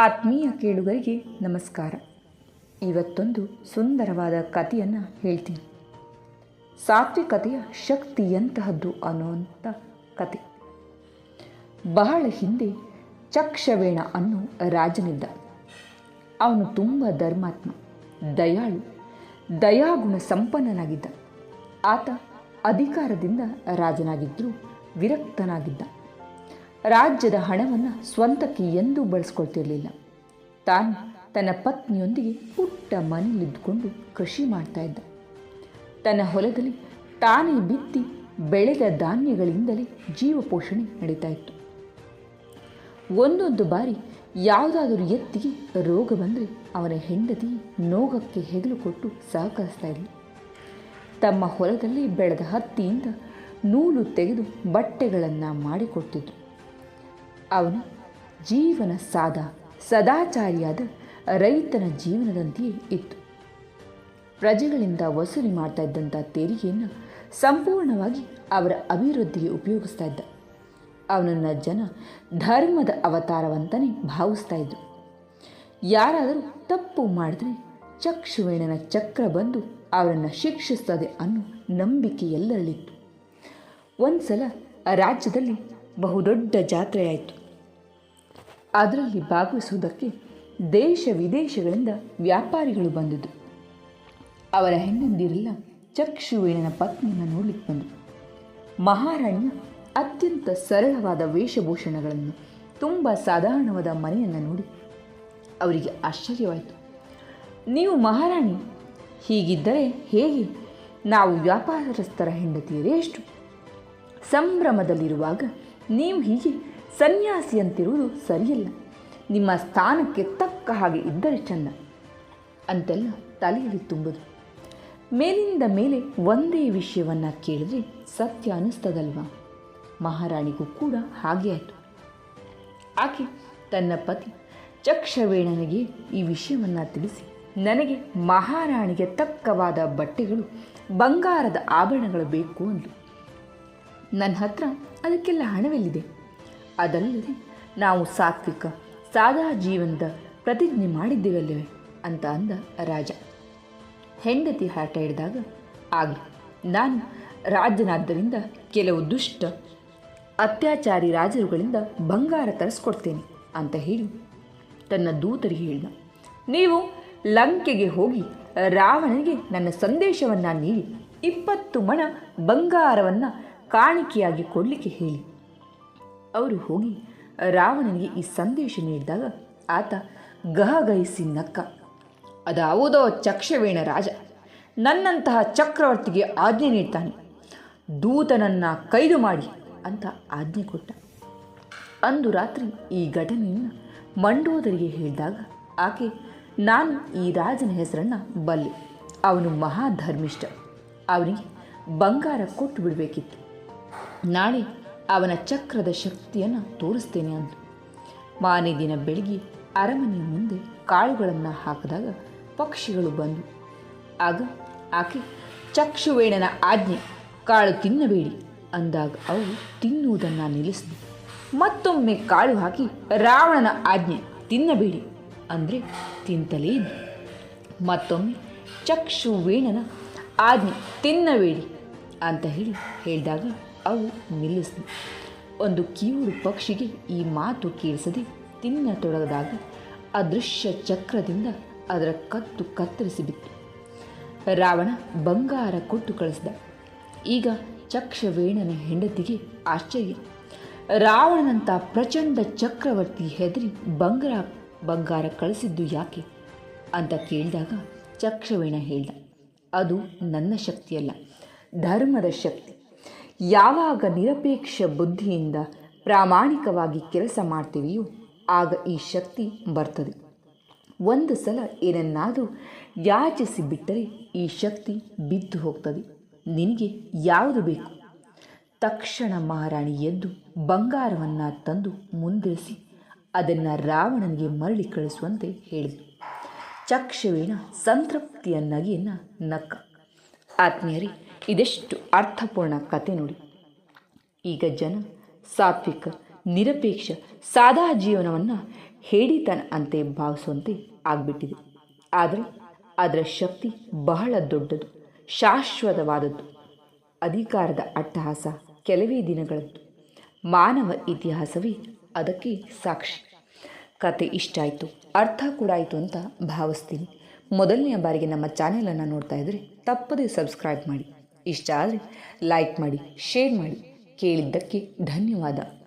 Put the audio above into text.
ಆತ್ಮೀಯ ಕೇಳುಗರಿಗೆ ನಮಸ್ಕಾರ. ಇವತ್ತೊಂದು ಸುಂದರವಾದ ಕಥೆಯನ್ನು ಹೇಳ್ತೀನಿ. ಸಾತ್ವಿಕತೆಯ ಶಕ್ತಿ ಎಂತಹದ್ದು ಅನ್ನುವಂಥ ಕತೆ ಬಹಳ ಹಿಂದೆ ಚಕ್ಷವೇಣ ಅನ್ನೋ ರಾಜನಿದ್ದ. ಅವನು ತುಂಬ ಧರ್ಮಾತ್ಮ, ದಯಾಳು, ದಯಾಗುಣ ಸಂಪನ್ನನಾಗಿದ್ದ. ಆತ ಅಧಿಕಾರದಿಂದ ರಾಜನಾಗಿದ್ದರೂ ವಿರಕ್ತನಾಗಿದ್ದ. ರಾಜ್ಯದ ಹಣವನ್ನು ಸ್ವಂತಕ್ಕೆ ಎಂದೂ ಬಳಸ್ಕೊಳ್ತಿರಲಿಲ್ಲ. ತಾನು ತನ್ನ ಪತ್ನಿಯೊಂದಿಗೆ ಪುಟ್ಟ ಮನೆಯಲ್ಲಿದ್ದುಕೊಂಡು ಕೃಷಿ ಮಾಡ್ತಾ ಇದ್ದ. ತನ್ನ ಹೊಲದಲ್ಲಿ ತಾನೇ ಬಿತ್ತಿ ಬೆಳೆದ ಧಾನ್ಯಗಳಿಂದಲೇ ಜೀವಪೋಷಣೆ ನಡೀತಾ ಇತ್ತು. ಒಂದೊಂದು ಬಾರಿ ಯಾವುದಾದರೂ ಎತ್ತಿಗೆ ರೋಗ ಬಂದರೆ ಅವನ ಹೆಂಡತಿ ನೋಗಕ್ಕೆ ಹೆಗಲು ಕೊಟ್ಟು ಸಹಕರಿಸ್ತಾ ಇದ್ಲು. ತಮ್ಮ ಹೊಲದಲ್ಲಿ ಬೆಳೆದ ಹತ್ತಿಯಿಂದ ನೂಲು ತೆಗೆದು ಬಟ್ಟೆಗಳನ್ನು ಮಾಡಿಕೊಡ್ತಿದ್ರು. ಅವನ ಜೀವನ ಸಾದ, ಸದಾಚಾರಿಯಾದ ರೈತನ ಜೀವನದಂತೆಯೇ ಇತ್ತು. ಪ್ರಜೆಗಳಿಂದ ವಸೂಲಿ ಮಾಡ್ತಾ ಇದ್ದಂಥ ತೆರಿಗೆಯನ್ನು ಸಂಪೂರ್ಣವಾಗಿ ಅವರ ಅಭಿವೃದ್ಧಿಗೆ ಉಪಯೋಗಿಸ್ತಾ ಇದ್ದ. ಅವನನ್ನು ಜನ ಧರ್ಮದ ಅವತಾರವಂತನೇ ಭಾವಿಸ್ತಾ ಇದ್ರು. ಯಾರಾದರೂ ತಪ್ಪು ಮಾಡಿದ್ರೆ ಚಕ್ಷುವೇಣನ ಚಕ್ರ ಬಂದು ಅವರನ್ನು ಶಿಕ್ಷಿಸ್ತದೆ ಅನ್ನೋ ನಂಬಿಕೆ ಎಲ್ಲರಲ್ಲಿತ್ತು. ಒಂದು ಸಲ ರಾಜ್ಯದಲ್ಲಿ ಬಹುದೊಡ್ಡ ಜಾತ್ರೆ ಆಯಿತು ಅದರಲ್ಲಿ ಭಾಗವಹಿಸುವುದಕ್ಕೆ ದೇಶ ವಿದೇಶಗಳಿಂದ ವ್ಯಾಪಾರಿಗಳು ಬಂದಿದ್ದರು ಅವರ ಹೆಣ್ಣಂದಿರೆಲ್ಲ ಚಕ್ಷುವೇಣನ ಪತ್ನಿಯನ್ನು ನೋಡಲಿಕ್ಕೆ ಬಂದರು. ಮಹಾರಾಣಿಯ ಅತ್ಯಂತ ಸರಳವಾದ ವೇಷಭೂಷಣಗಳನ್ನು, ತುಂಬ ಸಾಧಾರಣವಾದ ಮನೆಯನ್ನು ನೋಡಿ ಅವರಿಗೆ ಆಶ್ಚರ್ಯವಾಯಿತು. ನೀವು ಮಹಾರಾಣಿ, ಹೀಗಿದ್ದರೆ ಹೇಗೆ? ನಾವು ವ್ಯಾಪಾರಸ್ಥರ ಹೆಂಡತಿಯರೇ ಎಷ್ಟು? ಸಂಭ್ರಮದಲ್ಲಿರುವಾಗ ನೀವು ಹೀಗೆ ಸನ್ಯಾಸಿಯಂತಿರುವುದು ಸರಿಯಲ್ಲ. ನಿಮ್ಮ ಸ್ಥಾನಕ್ಕೆ ತಕ್ಕ ಹಾಗೆ ಇದ್ದರೆ ಚೆನ್ನ ಅಂತೆಲ್ಲ ತಲೆಯಲ್ಲಿ ತುಂಬುದು. ಮೇಲಿಂದ ಮೇಲೆ ಒಂದೇ ವಿಷಯವನ್ನು ಕೇಳಿದ್ರೆ ಸತ್ಯ ಅನ್ನಿಸ್ತದಲ್ವಾ ಮಹಾರಾಣಿಗೂ ಕೂಡ ಹಾಗೆ ಆಯಿತು. ಆಕೆ ತನ್ನ ಪತಿ ಚಕ್ಷವೇಣನಿಗೆ ಈ ವಿಷಯವನ್ನು ತಿಳಿಸಿ, ನನಗೆ ಮಹಾರಾಣಿಗೆ ತಕ್ಕವಾದ ಬಟ್ಟೆಗಳು, ಬಂಗಾರದ ಆಭರಣಗಳು ಬೇಕು ಅಂದು ನನ್ನ ಹತ್ರ ಅದಕ್ಕೆಲ್ಲ ಹಣವೆಲ್ಲಿದೆ? ಅದಲ್ಲದೆ ನಾವು ಸಾತ್ವಿಕ, ಸಾದಾ ಜೀವನದ ಪ್ರತಿಜ್ಞೆ ಮಾಡಿದ್ದೇವಲ್ಲವೇ ಅಂತ ಅಂದ ರಾಜ. ಹೆಂಡತಿ ಹಠ ಹಿಡಿದಾಗ, ಆಗಲಿ, ನಾನು ರಾಜನಾದ್ದರಿಂದ ಕೆಲವು ದುಷ್ಟ, ಅತ್ಯಾಚಾರಿ ರಾಜರುಗಳಿಂದ ಬಂಗಾರ ತರಿಸ್ಕೊಡ್ತೇನೆ ಅಂತ ಹೇಳಿ ತನ್ನ ದೂತರಿಗೆ ಹೇಳಿದ. ನೀವು ಲಂಕೆಗೆ ಹೋಗಿ ರಾವಣನಿಗೆ ನನ್ನ ಸಂದೇಶವನ್ನು ನೀಡಿ, ಇಪ್ಪತ್ತು ಮಣ ಬಂಗಾರವನ್ನು ಕಾಣಿಕೆಯಾಗಿ ಕೊಡಲಿಕ್ಕೆ ಹೇಳಿ. ಅವರು ಹೋಗಿ ರಾವಣನಿಗೆ ಈ ಸಂದೇಶ ನೀಡಿದಾಗ ಆತ ಗಹಗಹಿಸಿ ನಕ್ಕ, ಅದಾವುದೋ ಚಕ್ಷವೇಣ ರಾಜ, ನನ್ನಂತಹ ಚಕ್ರವರ್ತಿಗೆ ಆಜ್ಞೆ ನೀಡ್ತಾನೆ, ದೂತನನ್ನು ಕೈದು ಮಾಡಿ ಅಂತ ಆಜ್ಞೆ ಕೊಟ್ಟ. ಅಂದು ರಾತ್ರಿ ಈ ಘಟನೆಯನ್ನು ಮಂಡೋದರಿಗೆ ಹೇಳಿದಾಗ ಆಕೆ, ನಾನು ಈ ರಾಜನ ಹೆಸರನ್ನು ಬಲ್ಲೆ, ಅವನು ಮಹಾಧರ್ಮಿಷ್ಠ, ಅವನಿಗೆ ಬಂಗಾರ ಕೊಟ್ಟು ಬಿಡಬೇಕಿತ್ತು. ನಾಳೆ ಅವನ ಚಕ್ರದ ಶಕ್ತಿಯನ್ನು ತೋರಿಸ್ತೇನೆ ಅಂದು ಮಾನೇ ದಿನ ಬೆಳಗ್ಗೆ ಅರಮನೆಯ ಮುಂದೆ ಕಾಳುಗಳನ್ನು ಹಾಕಿದಾಗ ಪಕ್ಷಿಗಳು ಬಂದು ಆಗ ಆಕೆ, ಚಕ್ಷುವೇಣನ ಆಜ್ಞೆ, ಕಾಳು ತಿನ್ನಬೇಡಿ ಅಂದಾಗ ಅವು ತಿನ್ನುವುದನ್ನು ನಿಲ್ಲಿಸಿದೆ ಮತ್ತೊಮ್ಮೆ ಕಾಳು ಹಾಕಿ, ರಾವಣನ ಆಜ್ಞೆ, ತಿನ್ನಬೇಡಿ ಅಂದರೆ ತಿಂತಲೇ ಇದ್ದ ಮತ್ತೊಮ್ಮೆ, ಚಕ್ಷುವೇಣನ ಆಜ್ಞೆ, ತಿನ್ನಬೇಡಿ ಅಂತ ಹೇಳಿ ಹೇಳಿದಾಗ ಅವು ನಿಲ್ಲಿಸಿದೆ ಒಂದು ಕಿವುಡು ಪಕ್ಷಿಗೆ ಈ ಮಾತು ಕೇಳಿಸದೆ ತಿನ್ನತೊಡಗದಾಗ ಅದೃಶ್ಯ ಚಕ್ರದಿಂದ ಅದರ ಕತ್ತು ಕತ್ತರಿಸಿ ಬಿತ್ತು. ರಾವಣ ಬಂಗಾರ ಕೊಟ್ಟು ಕಳಿಸಿದ. ಈಗ ಚಕ್ಷವೇಣನ ಹೆಂಡತಿಗೆ ಆಶ್ಚರ್ಯ. ರಾವಣನಂಥ ಪ್ರಚಂಡ ಚಕ್ರವರ್ತಿ ಹೆದರಿ ಬಂಗಾರ ಬಂಗಾರ ಕಳಿಸಿದ್ದು ಯಾಕೆ? ಅಂತ ಕೇಳಿದಾಗ ಚಕ್ಷವೇಣ ಹೇಳ್ದ. ಅದು ನನ್ನ ಶಕ್ತಿಯಲ್ಲ, ಧರ್ಮದ ಶಕ್ತಿ. ಯಾವಾಗ ನಿರಪೇಕ್ಷ ಬುದ್ಧಿಯಿಂದ ಪ್ರಾಮಾಣಿಕವಾಗಿ ಕೆಲಸ ಮಾಡ್ತೀವಿಯೋ ಆಗ ಈ ಶಕ್ತಿ ಬರ್ತದೆ. ಒಂದು ಸಲ ಏನನ್ನಾದರೂ ಯಾಚಿಸಿ ಬಿಟ್ಟರೆ ಈ ಶಕ್ತಿ ಬಿದ್ದು ಹೋಗ್ತದೆ. ನಿನಗೆ ಯಾವುದು ಬೇಕು? ತಕ್ಷಣ ಮಹಾರಾಣಿ ಎದ್ದು ಬಂಗಾರವನ್ನು ತಂದು ಮುಂದಿರಿಸಿ ಅದನ್ನು ರಾವಣನಿಗೆ ಮರಳಿ ಕಳಿಸುವಂತೆ ಹೇಳಿದರು ಚಕ್ಷವೇಣ ಸಂತೃಪ್ತಿಯ ನಗೆಯನ್ನು ನಕ್ಕ. ಆತ್ಮೀಯರೇ ಇದೆಷ್ಟು ಅರ್ಥಪೂರ್ಣ ಕತೆ ನೋಡಿ. ಈಗ ಜನ, ಸಾತ್ವಿಕ, ನಿರಪೇಕ್ಷ, ಸಾದಾ ಜೀವನವನ್ನು ಹೇಡಿತನ ಅಂತೆ ಭಾವಿಸುವಂತೆ ಆಗಿಬಿಟ್ಟಿದೆ. ಆದರೆ ಅದರ ಶಕ್ತಿ ಬಹಳ ದೊಡ್ಡದು, ಶಾಶ್ವತವಾದದ್ದು. ಅಧಿಕಾರದ ಅಟ್ಟಹಾಸ ಕೆಲವೇ ದಿನಗಳದ್ದು. ಮಾನವ ಇತಿಹಾಸವೇ ಅದಕ್ಕೆ ಸಾಕ್ಷಿ. ಕತೆ ಇಷ್ಟ ಆಯಿತು, ಅರ್ಥ ಕೂಡ ಆಯಿತು ಅಂತ ಭಾವಿಸ್ತೀನಿ. ಮೊದಲನೆಯ ಬಾರಿಗೆ ನಮ್ಮ ಚಾನೆಲನ್ನು ನೋಡ್ತಾ ಇದ್ದರೆ ತಪ್ಪದೇ ಸಬ್ಸ್ಕ್ರೈಬ್ ಮಾಡಿ. ಇಷ್ಟ ಆದರೆ ಲೈಕ್ ಮಾಡಿ ಶೇರ್ ಮಾಡಿ. ಕೇಳಿದ್ದಕ್ಕೆ ಧನ್ಯವಾದ.